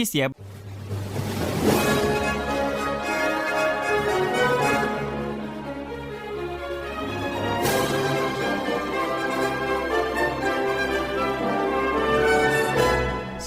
ที่เสียส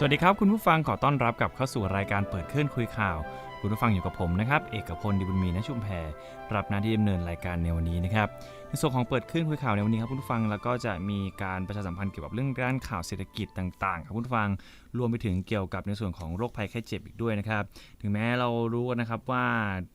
วัสดีครับ คุณผู้ฟังขอต้อนรับกลับเข้าสู่รายการเปิดเคลื่อนคุยข่าว คุณผู้ฟังอยู่กับผมนะครับ เอกพลดิบุญมีณชุมแพรรับหน้าที่ดำเนินรายการในวันนี้นะครับ ในส่วนของเปิดเคลื่นคุยข่าวในวันนี้ครับคุณผู้ฟังแล้วก็จะมีการประชาสัมพันธ์เกี่ยวกับเรื่องด้านข่าวเศรษฐกิจต่างๆครับคุณผู้ฟังรวมไปถึงเกี่ยวกับในส่วนของโรคภัยไข้เจ็บอีกด้วยนะครับถึงแม้เรารู้นะครับว่า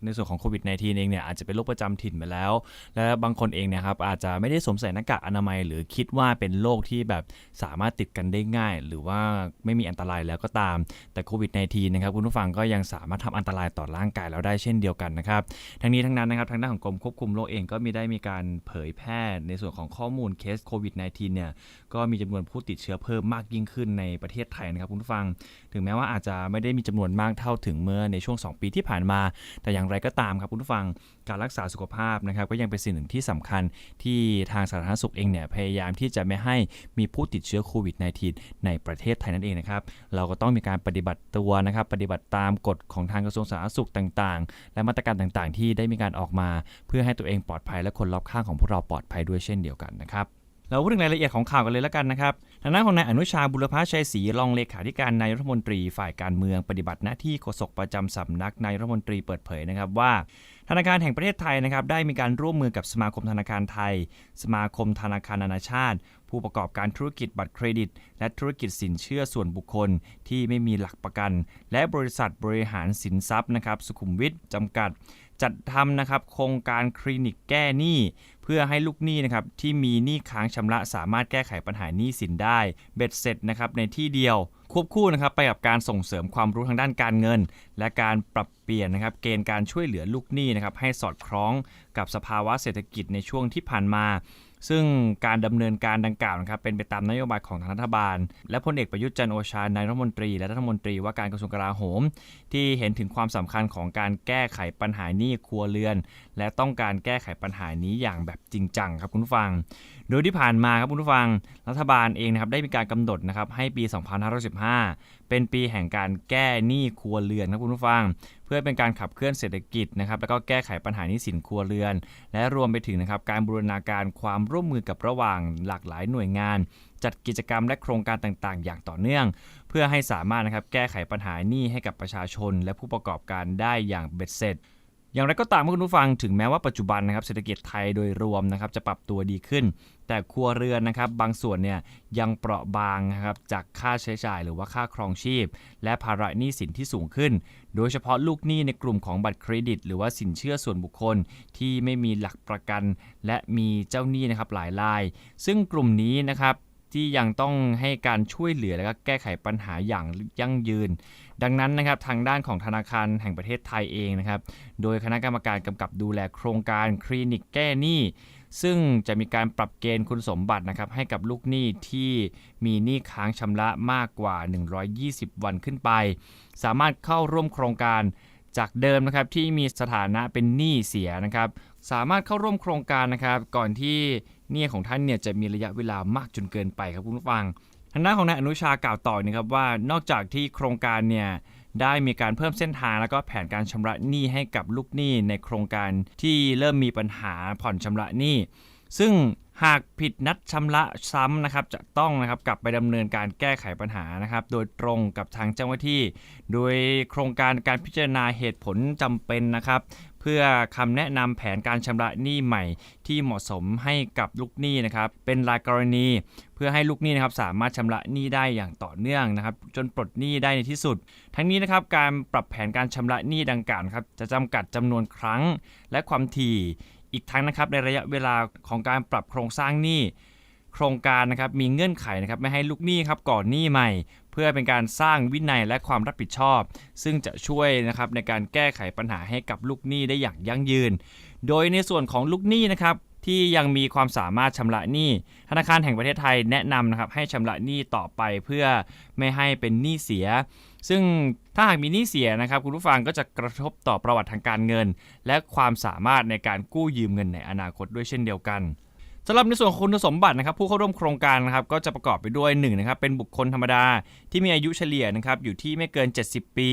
ในส่วนของโควิด -19 เองเนี่ยอาจจะเป็นโรคประจำถิ่นไปแล้ว และบางคนเองเนี่ยครับอาจจะไม่ได้สวมใส่หน้ากากอนามัย หรือคิดว่าเป็นโรคที่แบบสามารถติดกันได้ง่าย หรือว่าไม่มีอันตรายแล้วก็ตาม แต่โควิด -19 นะครับคุณผู้ฟังก็ยังสามารถทำอันตรายต่อร่างกายเราได้เช่นเดียวกันนะครับทั้งนี้ทั้งนั้นนะครับทางด้านของกรมควบคุมโรคเองก็มีได้มีการเผยแพร่ในส่วนของข้อมูลเคสโควิด -19 เนี่ยก็มีจำนวนผู้ติดเชื้อเพิ่มมากยิ่งขึ้นในประเทศไทยนะครับคุณผู้ฟัง ถึงแม้ว่าอาจจะไม่ได้มีจำนวนมากเท่าถึงเมื่อในช่วง 2 ปีที่ผ่านมา แต่อย่างไรก็ตามครับคุณผู้ฟัง การรักษาสุขภาพนะครับก็ยังเป็นสิ่งหนึ่งที่สำคัญที่ทางสาธารณสุขเองเนี่ยพยายามที่จะไม่ให้มีผู้ติดเชื้อโควิด -19 ในประเทศไทยนั่นเองนะครับเราก็ต้องมีการปฏิบัติตัวนะครับปฏิบัติตามกฎของทางกระทรวงสาธารณสุขต่างๆ และมาตรการต่างๆ ที่ได้มีการออกมา เพื่อให้ตัวเองปลอดภัยและคนรอบข้างของพวกเราปลอดภัยด้วยเช่นเดียวกันนะครับเราพูดถึงรายละเอียดของข่าวกันเลยแล้วกันนะครับทางด้านของนายอนุชาบุรพชัยศรีรองเลขาธิการนายรัฐมนตรีฝ่ายการเมืองปฏิบัติหน้าที่โฆษกประจำสำนักนายรัฐมนตรีเปิดเผยนะครับว่า ธนาคารแห่งประเทศไทยนะครับได้มีการร่วมมือกับสมาคมธนาคารไทย สมาคมธนาคารนานาชาติ ผู้ประกอบการธุรกิจบัตรเครดิต และธุรกิจสินเชื่อส่วนบุคคลที่ไม่มีหลักประกัน และบริษัทบริหารสินทรัพย์นะครับสุขุมวิทจำกัด จัดทำนะครับโครงการคลินิกแก้หนี้เพื่อให้ลูกหนี้นะครับที่มีหนี้ค้างชำระสามารถแก้ไขปัญหาหนี้สินได้ เบ็ดเสร็จนะครับในที่เดียว ควบคู่นะครับไปกับการส่งเสริมความรู้ทางด้านการเงิน และการปรับเปลี่ยนนะครับเกณฑ์การช่วยเหลือลูกหนี้นะครับให้สอดคล้องกับสภาวะเศรษฐกิจในช่วงที่ผ่านมา ซึ่งการดำเนินการดังกล่าวนะครับเป็นไปตามนโยบายของทางรัฐบาล และพลเอกประยุทธ์จันโอชานายรัฐมนตรี และรัฐมนตรีว่าการกระทรวงกลาโหม ที่เห็นถึงความสำคัญของการแก้ไขปัญหาหนี้ครัวเรือน และต้องการแก้ไขปัญหานี้อย่างแบบจริงจังครับคุณผู้ฟัง โดยที่ผ่านมาครับคุณผู้ฟัง รัฐบาลเองนะครับได้มีการกำหนดนะครับให้ปี 2515 เป็นปีแห่งการแก้หนี้ครัวเรือนครับคุณผู้ฟัง เพื่อเป็นการขับเคลื่อนเศรษฐกิจนะครับแล้วก็แก้ไขปัญหานี้สินครัวเรือน และรวมไปถึงนะครับการบูรณาการความร่วมมือกับระหว่างหลากหลายหน่วยงาน จัดกิจกรรมและโครงการต่างๆ อย่างต่อเนื่อง เพื่อให้สามารถนะครับแก้ไขปัญหานี้ให้กับประชาชน และผู้ประกอบการได้อย่างเบ็ดเสร็จ อย่างไรก็ตามคุณผู้ฟังถึงแม้ว่าปัจจุบันนะครับเศรษฐกิจไทยโดยรวมนะครับจะปรับตัวดีขึ้น แต่ครัวเรือนนะครับบางส่วนเนี่ยยังเปราะบางนะครับจากค่าใช้จ่ายหรือว่าค่าครองชีพ และภาระหนี้สินที่สูงขึ้น โดยเฉพาะลูกหนี้ในกลุ่มของบัตรเครดิต หรือว่าสินเชื่อส่วนบุคคลที่ไม่มีหลักประกัน และมีเจ้าหนี้นะครับหลายราย ซึ่งกลุ่มนี้นะครับ ที่ยังต้องให้การช่วยเหลือและก็แก้ไขปัญหาอย่างยั่งยืน ดังนั้นนะครับทางด้านของธนาคารแห่งประเทศไทยเองนะครับ โดยคณะกรรมการกำกับดูแลโครงการคลินิกแก้หนี้ซึ่งจะมีการปรับเกณฑ์คุณสมบัตินะครับให้กับลูกหนี้ที่มีหนี้ค้างชำระมากกว่า 120 วันขึ้นไป สามารถเข้าร่วมโครงการจากเดิมนะครับที่มีสถานะเป็นหนี้เสียนะครับ สามารถเข้าร่วมโครงการนะครับ ก่อนที่ หนี้ของท่านเนี่ยจะมีระยะเวลามากจนเกินไปครับคุณผู้ฟังทางด้านของนายอนุชากล่าวต่อนะครับว่านอกจากที่โครงการเนี่ยได้มีการเพิ่มเส้นทางแล้วก็แผนการชำระหนี้ให้กับลูกหนี้ในโครงการที่เริ่มมีปัญหาผ่อนชำระหนี้ซึ่งหากผิดนัดชำระซ้ำนะครับจะต้องนะครับกลับไปดำเนินการแก้ไขปัญหานะครับ โดยตรงกับทางเจ้าหน้าที่ โดยโครงการการพิจารณาเหตุผลจำเป็นนะครับ พื่อคำแนะนำแผนการชำระหนี้ใหม่ ที่เหมาะสมให้กับลูกหนี้นะครับ เป็นรายกรณี เพื่อให้ลูกหนี้นะครับสามารถชำระหนี้ได้อย่างต่อเนื่องนะครับ จนปลดหนี้ได้ในที่สุด ทั้งนี้นะครับการปรับแผนการชำระหนี้ดังกล่าวครับจะจำกัดจำนวนครั้งและความถี่อีกทั้งนะครับในระยะเวลาของการปรับโครงสร้างหนี้ โครงการนะครับมีเงื่อนไขนะครับไม่ให้ลูกหนี้ครับก่อนหนี้ใหม่ เพื่อเป็นการสร้างวินัยและความรับผิดชอบ ซึ่งจะช่วยนะครับในการแก้ไขปัญหาให้กับลูกหนี้ได้อย่างยั่งยืน โดยในส่วนของลูกหนี้นะครับที่ยังมีความสามารถชำระหนี้ ธนาคารแห่งประเทศไทยแนะนำนะครับให้ชำระหนี้ต่อไปเพื่อไม่ให้เป็นหนี้เสีย ซึ่งถ้าหากมีหนี้เสียนะครับคุณผู้ฟังก็จะกระทบต่อประวัติทางการเงิน และความสามารถในการกู้ยืมเงินในอนาคตด้วยเช่นเดียวกัน สำหรับในส่วนคุณสมบัตินะครับผู้เข้าร่วมโครงการนะครับก็จะประกอบไปด้วย1นะครับเป็นบุคคลธรรมดาที่มีอายุเฉลี่ยนะครับอยู่ที่ไม่เกิน 70 ปี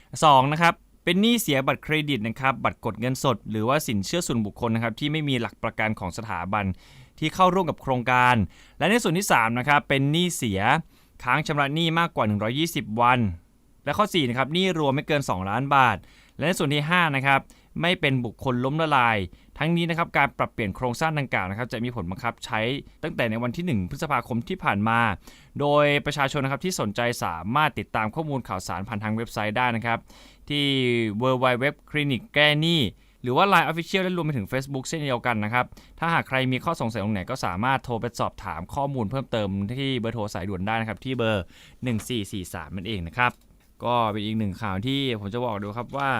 2 นะครับเป็นหนี้เสียบัตรเครดิตนะครับบัตรกดเงินสด หรือว่าสินเชื่อส่วนบุคคลนะครับที่ไม่มีหลักประกันของสถาบันที่เข้าร่วมกับโครงการ และในส่วนที่3นะครับเป็นหนี้เสียค้างชำระหนี้มากกว่า 120 วัน และข้อ4นะครับหนี้รวมไม่เกิน 2 ล้านบาท และในส่วนที่ 5 นะครับไม่เป็นบุคคลล้มละลาย ทั้งนี้นะครับการปรับเปลี่ยนโครงสร้างดังกล่าวนะครับจะมีผลบังคับใช้ตั้งแต่ในวันที่ 1 พฤษภาคมที่ผ่านมา โดยประชาชนนะครับที่สนใจสามารถติดตามข้อมูลข่าวสารผ่านทางเว็บไซต์ได้นะครับ ที่ w w w c l i n i c แก้หนี้หรือว่า Line Official และรวมไปถึง Facebook เช่นเดียวกันนะครับ ถ้าหากใครมีข้อสงสัยตรงไหนก็สามารถโทรไปสอบถามข้อมูลเพิ่มเติมที่เบอร์โทรสายด่วนได้นะครับที่เบอร์ 1443นั่นเองนะครับ ก็เป็นอีกหนึ่งข่าวที่ผมจะบอกดูครับว่า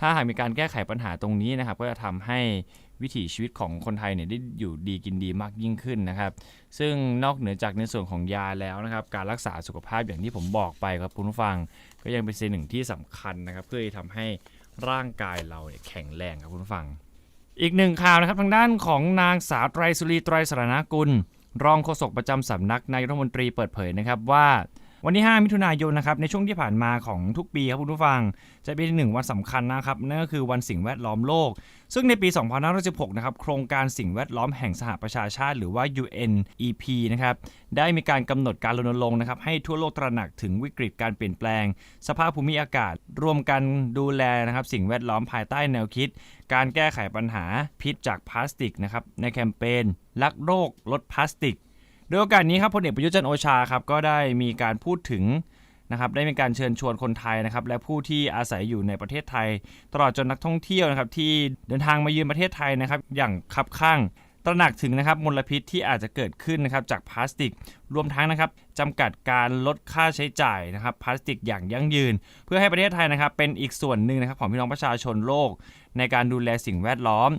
ถ้าหากมีการแก้ไขปัญหาตรงนี้นะครับ ก็จะทำให้วิถีชีวิตของคนไทยเนี่ยได้อยู่ดีกินดีมากยิ่งขึ้นนะครับ ซึ่งนอกเหนือจากในส่วนของยาแล้วนะครับ การรักษาสุขภาพอย่างที่ผมบอกไปครับคุณผู้ฟัง ก็ยังเป็นสิ่งหนึ่งที่สำคัญนะครับ เพื่อที่ทำให้ร่างกายเราเนี่ยแข็งแรงครับคุณผู้ฟัง อีกหนึ่งข่าวนะครับทางด้านของนางสาวไตรสุรีไตรสรณกุล รองโฆษกประจำสำนักนายกรัฐมนตรีเปิดเผยนะครับว่า วันที่ 5 มิถุนายนนะครับในช่วงที่ผ่านมาของทุกปีครับคุณผู้ฟัง จะเป็นหนึ่งวันสำคัญนะครับนั่นก็คือวันสิ่งแวดล้อมโลก ซึ่งในปี 2516นะครับโครงการสิ่งแวดล้อมแห่งสหประชาชาติ หรือว่า UNEP นะครับได้มีการกำหนดการรณรงค์นะครับให้ทั่วโลกตระหนักถึงวิกฤตการเปลี่ยนแปลง สภาพภูมิอากาศ รวมกันดูแลนะครับสิ่งแวดล้อมภายใต้แนวคิด การแก้ไขปัญหาพิษจากพลาสติกนะครับในแคมเปญลักโรคลดพลาสติก โดยโอกาสนี้ครับพลเอกประยุทธ์จันโอชาครับก็ได้มีการพูดถึงนะครับได้มีการเชิญชวนคนไทยนะครับและผู้ที่อาศัยอยู่ในประเทศไทย ตลอดจนนักท่องเที่ยวนะครับที่เดินทางมาเยือนประเทศไทยนะครับอย่างคับข้างตระหนักถึงนะครับมลพิษที่อาจจะเกิดขึ้นนะครับจากพลาสติก รวมทั้งนะครับจำกัดการลดค่าใช้จ่ายนะครับพลาสติกอย่างยั่งยืน เพื่อให้ประเทศไทยนะครับเป็นอีกส่วนหนึ่งนะครับของพี่น้องประชาชนโลก ในการดูแลสิ่งแวดล้อม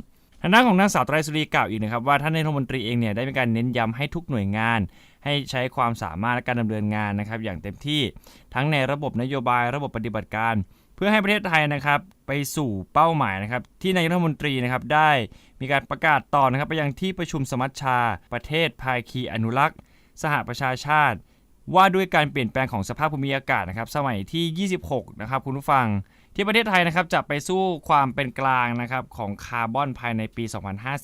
ทางด้านของนางสาวไตรสุรีกล่าวอีกนะครับว่าท่านนายกรัฐมนตรีเองเนี่ยได้มีการเน้นย้ำให้ทุกหน่วยงาน ให้ใช้ความสามารถและการดำเนินงานนะครับอย่างเต็มที่ทั้งในระบบนโยบายระบบปฏิบัติการ เพื่อให้ประเทศไทยนะครับไปสู่เป้าหมายนะครับที่นายกรัฐมนตรีนะครับได้มีการประกาศต่อนะครับไปยังที่ประชุมสมัชชา ประเทศภาคีอนุรักษ์ สหประชาชาติ ว่าด้วยการเปลี่ยนแปลงของสภาพภูมิอากาศนะครับสมัยที่ 26 นะครับคุณผู้ฟัง ที่ประเทศไทยนะครับจะไปสู้ความเป็นกลางนะครับของคาร์บอนภายในปี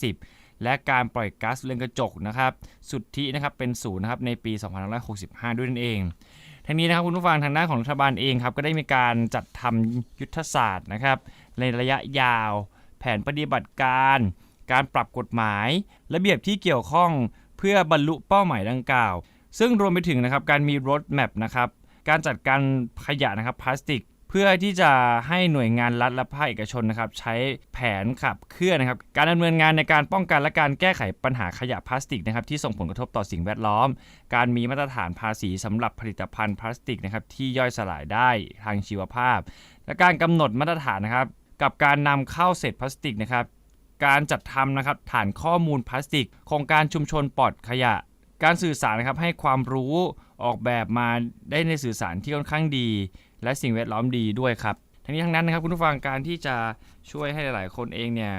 2050 และการปล่อยก๊าซเรือนกระจกนะครับสุทธินะครับเป็นศูนย์นะครับในปี 2565 ด้วยนั่นเองทั้งนี้นะครับคุณผู้ฟังทางด้านของรัฐบาลเองครับก็ได้มีการจัดทำยุทธศาสตร์นะครับในระยะยาว แผนปฏิบัติการ การปรับกฎหมาย ระเบียบที่เกี่ยวข้องเพื่อบรรลุเป้าหมายดังกล่าว ซึ่งรวมไปถึงนะครับการมีรถแมพนะครับการจัดการขยะนะครับพลาสติก เพื่อที่จะให้หน่วยงานรัฐและภาคเอกชนนะครับใช้แผนขับเคลื่อนนะครับการดำเนินงานในการป้องกันและการแก้ไขปัญหาขยะพลาสติกนะครับที่ส่งผลกระทบต่อสิ่งแวดล้อม การมีมาตรฐานภาษีสำหรับผลิตภัณฑ์พลาสติกนะครับที่ย่อยสลายได้ทางชีวภาพ และการกำหนดมาตรฐานนะครับกับการนำเข้าเศษพลาสติกนะครับการจัดทำนะครับฐานข้อมูลพลาสติก โครงการชุมชนปลอดขยะ การสื่อสารนะครับให้ความรู้ออกแบบมาได้ในสื่อสารที่ค่อนข้างดี และสิ่งแวดล้อมดีด้วยครับ ทั้งนี้ทั้งนั้นนะครับคุณผู้ฟังการที่จะช่วยให้หลาย ๆ คนเองเนี่ย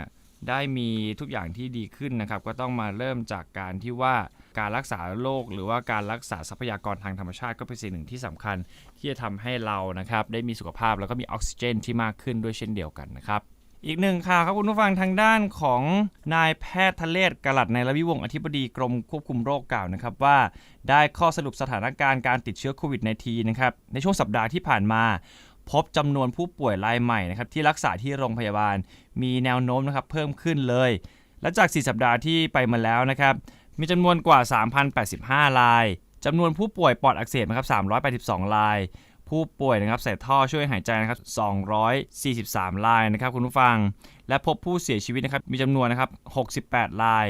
ได้มีทุกอย่างที่ดีขึ้นนะครับ ก็ต้องมาเริ่มจากการที่ว่าการรักษาโรคหรือว่าการรักษาทรัพยากรทางธรรมชาติก็เป็นสิ่งหนึ่งที่สำคัญ ที่จะทำให้เรานะครับได้มีสุขภาพแล้วก็มีออกซิเจนที่มากขึ้นด้วยเช่นเดียวกันนะครับ อีกหนึ่งข่าวครับคุณผู้ฟังทางด้านของนายแพทย์ทะเลศกลัดในระวิวงศ์อธิบดีกรมควบคุมโรคกล่าวนะครับว่าได้ข้อสรุปสถานการณ์การติดเชื้อโควิด -19 นะครับในช่วงสัปดาห์ที่ผ่านมาพบจำนวนผู้ป่วยรายใหม่นะครับที่รักษาที่โรงพยาบาล มีแนวโน้มนะครับเพิ่มขึ้นเลย และจาก 4 สัปดาห์ที่ไปมาแล้วนะครับมีจำนวนกว่า 3,085รายจำนวนผู้ป่วยปอดอักเสบนะครับ382ราย ผู้ป่วยนะครับใส่ท่อช่วยหายใจนะครับ243 รายนะครับคุณผู้ฟัง และพบผู้เสียชีวิตนะครับมีจำนวนนะครับ 68 ราย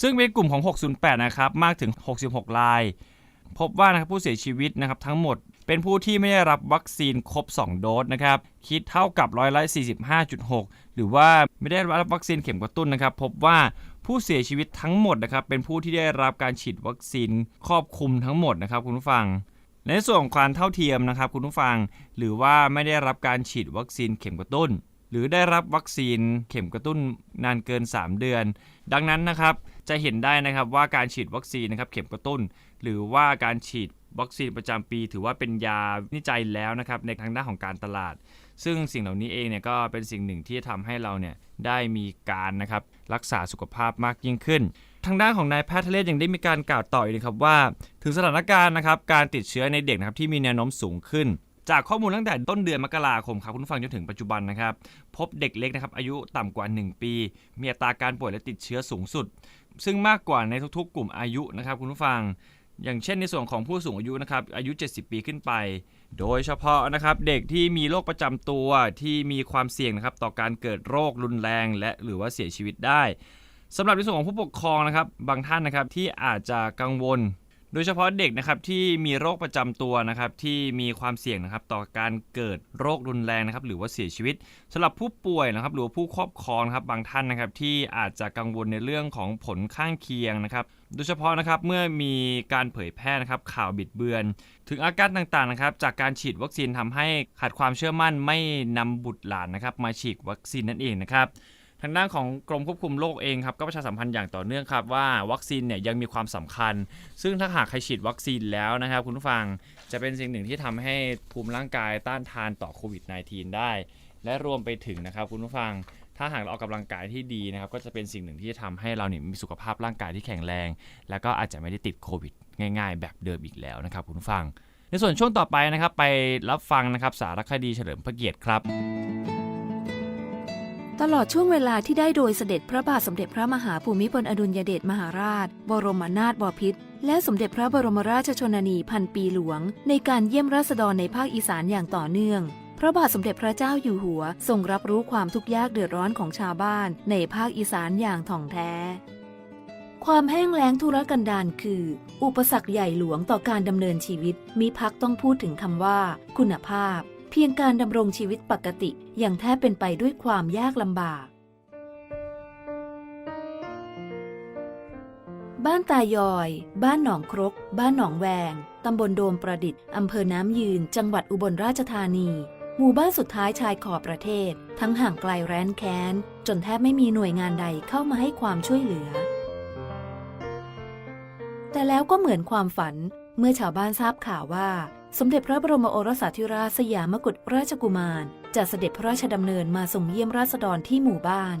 ซึ่งเป็นกลุ่มของ 608 นะครับมากถึง 66 ราย พบว่านะครับผู้เสียชีวิตนะครับทั้งหมดเป็นผู้ที่ไม่ได้รับวัคซีนครบ 2 โดสนะครับคิดเท่ากับร้อยละ45.6 หรือว่าไม่ได้รับวัคซีนเข็มกระตุ้นนะครับ พบว่าผู้เสียชีวิตทั้งหมดนะครับเป็นผู้ที่ได้รับการฉีดวัคซีนครอบคลุมทั้งหมดนะครับคุณผู้ฟัง ในส่วนของการเท่าเทียมนะครับคุณผู้ฟัง หรือว่าไม่ได้รับการฉีดวัคซีนเข็มกระตุ้น หรือได้รับวัคซีนเข็มกระตุ้นนานเกิน 3 เดือน ดังนั้นนะครับจะเห็นได้นะครับว่าการฉีดวัคซีนนะครับเข็มกระตุ้น หรือว่าการฉีดวัคซีนประจำปี ถือว่าเป็นยาวิจัยแล้วนะครับในทางด้านของการตลาด ซึ่งสิ่งเหล่านี้เองเนี่ยก็เป็นสิ่งหนึ่งที่ทำให้เราเนี่ยได้มีการนะครับรักษาสุขภาพมากยิ่งขึ้น ทางด้านของนายแพทย์ทะเลศยังได้มีการกล่าวต่ออีกนะครับว่า ถึงสถานการณ์นะครับการติดเชื้อในเด็กนะครับที่มีแนวโน้มสูงขึ้น จากข้อมูลตั้งแต่ต้นเดือนมกราคมครับคุณผู้ฟังจนถึงปัจจุบันนะครับ พบเด็กเล็กนะครับอายุต่ำกว่า 1 ปี มีอัตราการป่วยและติดเชื้อสูงสุด ซึ่งมากกว่าในทุกๆ กลุ่มอายุนะครับคุณผู้ฟังอย่างเช่นในส่วนของผู้สูงอายุนะครับอายุ 70 ปีขึ้นไป โดยเฉพาะนะครับเด็กที่มีโรคประจำตัวที่มีความเสี่ยงนะครับต่อการเกิดโรครุนแรง และหรือว่าเสียชีวิตได้ สำหรับในส่วนของผู้ปกครองนะครับบางท่านนะครับที่อาจจะกังวล โดยเฉพาะเด็กนะครับที่มีโรคประจำตัวนะครับที่มีความเสี่ยงนะครับต่อการเกิดโรครุนแรงนะครับหรือว่าเสียชีวิตสำหรับผู้ป่วยนะครับหรือผู้ครอบครองนะครับบางท่านนะครับที่อาจจะกังวลในเรื่องของผลข้างเคียงนะครับโดยเฉพาะนะครับเมื่อมีการเผยแพร่นะครับข่าวบิดเบือน ถึงอาการต่างๆนะครับจากการฉีดวัคซีนทำให้ขาดความเชื่อมั่นไม่นำบุตรหลานนะครับมาฉีดวัคซีนนั่นเองนะครับ ทางด้านของกรมควบคุมโรคเองครับก็ประชาสัมพันธ์อย่างต่อเนื่องครับว่าวัคซีนเนี่ยยังมีความสำคัญ ซึ่งถ้าหากใครฉีดวัคซีนแล้วนะครับคุณผู้ฟังจะเป็นสิ่งหนึ่งที่ทำให้ภูมิร่างกายต้านทานต่อโควิด -19 ได้ และรวมไปถึงนะครับคุณผู้ฟังถ้าหากเราออกกำลังกายที่ดีนะครับก็จะเป็นสิ่งหนึ่งที่จะทำให้เราเนี่ยมีสุขภาพร่างกายที่แข็งแรง แล้วก็อาจจะไม่ได้ติดโควิด ง่าย ๆ แบบเดิมอีกแล้วนะครับคุณผู้ฟัง ในส่วนช่วงต่อไปนะครับไปรับฟังนะครับสารคดีเฉลิมพระเกียรติครับ ตลอดช่วงเวลาที่ได้โดยเสด็จพระบาทสมเด็จพระมหาภูมิพลอดุลยเดชมหาราช บรมนาถบพิตรและสมเด็จพระบรมราชชนนีพันปีหลวง ในการเยี่ยมราษฎรในภาคอีสานอย่างต่อเนื่อง พระบาทสมเด็จพระเจ้าอยู่หัว ทรงรับรู้ความทุกข์ยากเดือดร้อนของชาวบ้าน ในภาคอีสานอย่างถ่องแท้ ความแห้งแล้งทุรกันดารคือ อุปสรรคใหญ่หลวงต่อการดำเนินชีวิตมีพักต้องพูดถึงคำว่า คุณภาพ พียงการดำรงชีวิตปกติอยังแทบเป็นไปด้วยความยากลำบาก บ้านตายอย บ้านหนองครก บ้านหนองแวง ตำบลโดมประดิษฐ์ อำเภอน้ำยืน จังหวัดอุบลราชธานี หมู่บ้านสุดท้ายชายขอบประเทศ ทั้งห่างไกลแร้นแค้น จนแทบไม่มีหน่วยงานใดเข้ามาให้ความช่วยเหลือ แต่แล้วก็เหมือนความฝันเมื่อชาวบ้านทราบข่าวว่า สมเด็จพระบรมโอรสาธิราชสยามกุฎราชกุมารจะเสด็จพระราชดำเนินมาส่งเยี่ยมราษฎรที่หมู่บ้าน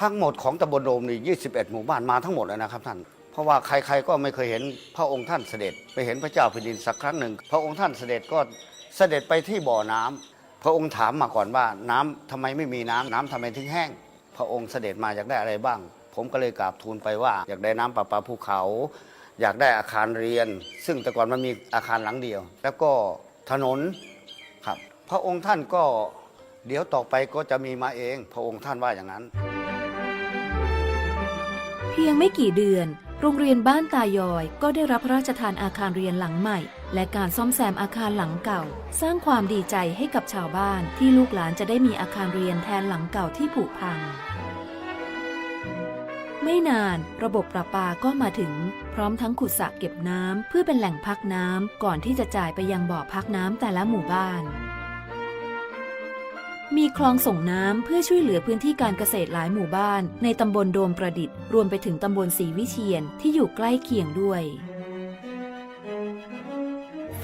ทั้งหมดของตำบลโดมนี่21 หมู่บ้านมาทั้งหมดเลยนะครับท่าน เพราะว่าใครๆก็ไม่เคยเห็นพระองค์ท่านเสด็จไปเห็นพระเจ้าแผ่นดินสักครั้งหนึ่ง พระองค์ท่านเสด็จก็เสด็จไปที่บ่อน้ำพระองค์ถามมาก่อนว่าน้ำทำไมไม่มีน้ำน้ำทำไมถึงแห้ง พระองค์เสด็จมาอยากได้อะไรบ้าง ผมก็เลยกราบทูลไปว่าอยากได้น้ำประปาภูเขา อยากได้อาคารเรียน ซึ่งแต่ก่อนมันมีอาคารหลังเดียว แล้วก็ถนนครับ พระองค์ท่านก็เดี๋ยวต่อไปก็จะมีมาเอง พระองค์ท่านว่าอย่างนั้น เพียงไม่กี่เดือน โรงเรียนบ้านตายอย ก็ได้รับพระราชทานอาคารเรียนหลังใหม่ และการซ่อมแซมอาคารหลังเก่า สร้างความดีใจให้กับชาวบ้านที่ลูกหลานจะได้มีอาคารเรียนแทนหลังเก่าที่ผุพัง ไม่นานระบบประปาก็มาถึง พร้อมทั้งขุดสระเก็บน้ำเพื่อเป็นแหล่งพักน้ำก่อนที่จะจ่ายไปยังบ่อพักน้ำแต่ละหมู่บ้าน มีคลองส่งน้ำเพื่อช่วยเหลือพื้นที่การเกษตรหลายหมู่บ้าน ในตำบลโดมประดิษฐ์รวมไปถึงตำบลศรีวิเชียนที่อยู่ใกล้เคียงด้วย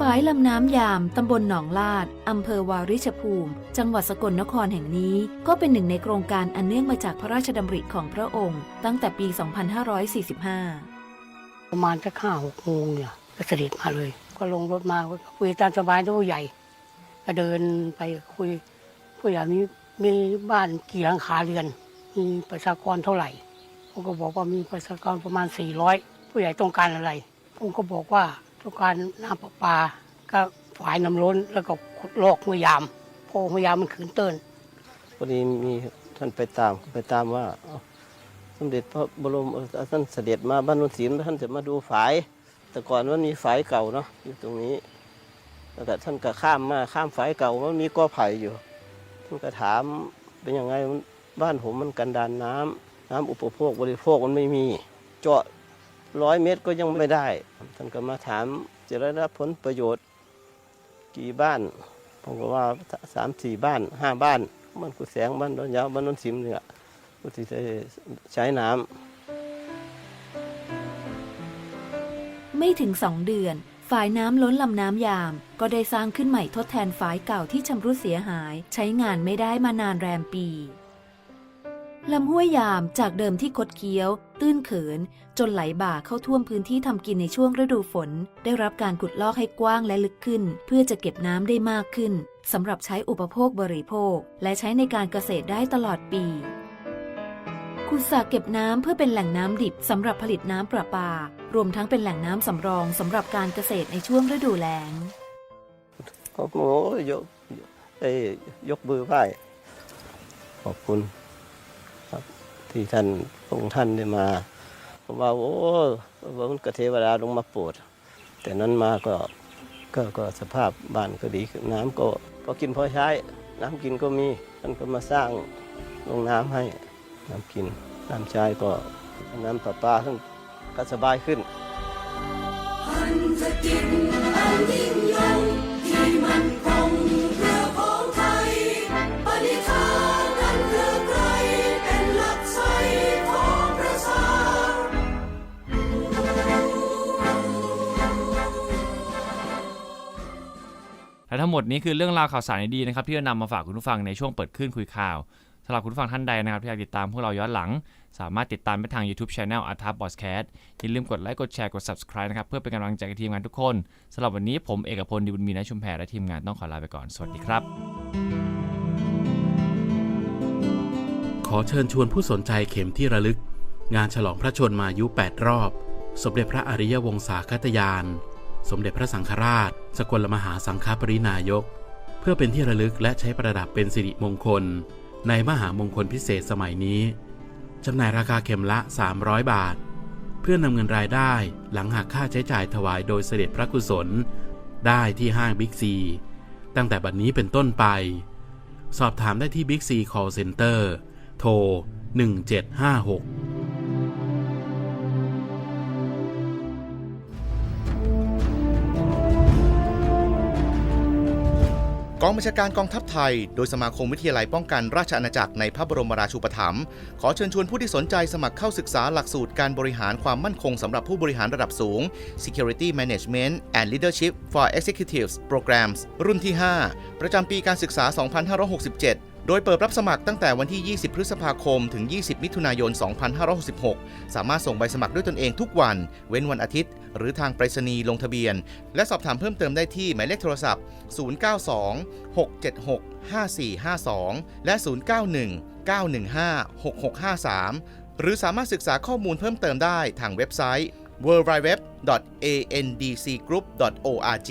ฝายลำน้ำยาม ตำบลหนองลาด อำเภอวาริชภูมิ จังหวัดสกลนครแห่งนี้ ก็เป็นหนึ่งในโครงการอันเนื่องมาจากพระราชดำริของพระองค์ ตั้งแต่ปี 2545 ประมาณสักห้าหกโมงเนี่ยก็เสด็จมาเลย ก็ลงรถมาคุยตามสบายตัวใหญ่ ก็เดินไปคุยผู้ใหญ่มีมีบ้านกี่หลังคาเรือน มีประชากรเท่าไหร่ผมก็บอกว่ามีประชากรประมาณ 400 ผู้ใหญ่ต้องการอะไร ผมก็บอกว่า ต้องการน้ำประปา ก็ฝายน้ำล้นแล้วก็ขุดลอกมือยามเพอมือยามมันขืนเตือนพอดีมีท่านไปตามไปตามว่าสมเด็จพระบรมท่านเสด็จมาบ้านนนศรีท่านจะมาดูฝาย แต่ก่อนมันมีฝายเก่าเนาะอยู่ตรงนี้แล้วก็ท่านก็ข้ามมาข้ามฝายเก่ามันมีกอไผ่อยู่ท่านก็ถามเป็นยังไงบ้านผมมันกันดานน้ำน้ำอุปโภคบริโภคมันไม่มี เจาะ ร้อยเมตรก็ยังไม่ได้ ท่านก็มาถามจะได้รับผลประโยชน์กี่บ้าน ผมก็ว่าสามสี่บ้านห้าบ้านบ้านกุแสงบ้านดอนยาวบ้านนนสิมเนี่ยก็ที่ใช้ใช้น้ำไม่ถึงสองเดือนฝายน้ำล้นลำน้ำยาม ก็ได้สร้างขึ้นใหม่ทดแทนฝายเก่าที่ชำรุดเสียหาย ใช้งานไม่ได้มานานแรมปี ลำห้วยยามจากเดิมที่คดเคี้ยว ตื้นเขิน จนไหลบ่าเข้าท่วมพื้นที่ทำกินในช่วงฤดูฝน ได้รับการขุดลอกให้กว้างและลึกขึ้น เพื่อจะเก็บน้ำได้มากขึ้นสำหรับใช้อุปโภคบริโภค และใช้ในการเกษตรได้ตลอดปีขุดสระเก็บน้ำเพื่อเป็นแหล่งน้ำดิบสำหรับผลิตน้ำประปา รวมทั้งเป็นแหล่งน้ำสำรองสำหรับการเกษตรในช่วงฤดูแล้งขอบคุณโอ้ยยกเอ้ยยกมือไหว้ขอบคุณครับ ที่ท่านองค์ท่านได้มาผมว่าโอ้ว่ามันกเทวดาลงมาโปรดแต่นั้นมาก็ก็ก็สภาพบ้านก็ดีขึ้นน้ำก็พอกินพอใช้ น้ำกินก็มีท่านก็มาสร้างลงน้ำให้น้ำกินน้ำใช้ก็น้ำประปาท่านก็สบายขึ้น และทั้งหมดนี้คือเรื่องราวข่าวสารดีๆนะครับที่จะนำมาฝากคุณผู้ฟังในช่วงเปิดคลื่นคุยข่าวสำหรับคุณผู้ฟังท่านใดนะครับที่อยากติดตามพวกเราย้อนหลัง สามารถติดตามได้ทาง YouTube Channel a r t a b o s c a s t อย่าลืมกดไลค์กดแชร์กด Subscribe นะครับเพื่อเป็นกำลังใจกับทีมงานทุกคนสำหรับวันนี้ผมเอกพลดิบุญมีนะชุมแพรและทีมงานต้องขอลาไปก่อนสวัสดีครับ ขอเชิญชวนผู้สนใจเข็มที่ระลึก งานฉลองพระชนมายุ 8 รอบ สมเด็จพระอริยวงศาคตยาน สมเด็จพระสังฆราช สกลมหาสังฆปรินายก เพื่อเป็นที่ระลึกและใช้ประดับเป็นสิริมงคล ในมหามงคลพิเศษสมัยนี้จำหน่ายราคาเข็มละ 300 บาท เพื่อนำเงินรายได้หลังหักค่าใช้จ่ายถวายโดยเสด็จพระกุศล ได้ที่ห้างบิ๊กซี ตั้งแต่บัดนี้เป็นต้นไป สอบถามได้ที่ Big C Call Center โทร1756 กองบัญชาการกองทัพไทย โดยสมาคมวิทยาลัยป้องกันราชอาณาจักรในพระบรมราชูปถัมภ์ขอเชิญชวนผู้ที่สนใจสมัครเข้าศึกษาหลักสูตรการบริหารความมั่นคงสำหรับผู้บริหารระดับสูง Security Management and Leadership for Executives Programs รุ่นที่ 5 ประจำปีการศึกษา 2567 โดยเปิดรับสมัครตั้งแต่วันที่ 20 พฤษภาคม ถึง 20 มิถุนายน 2566 สามารถส่งใบสมัครด้วยตนเองทุกวัน เว้นวันอาทิตย์ หรือทางไปรษณีย์ลงทะเบียน และสอบถามเพิ่มเติมได้ที่หมายเลขโทรศัพท์ 092 676 5452 และ 091 915 6653 หรือสามารถศึกษาข้อมูลเพิ่มเติมได้ทางเว็บไซต์ www.andcgroup.org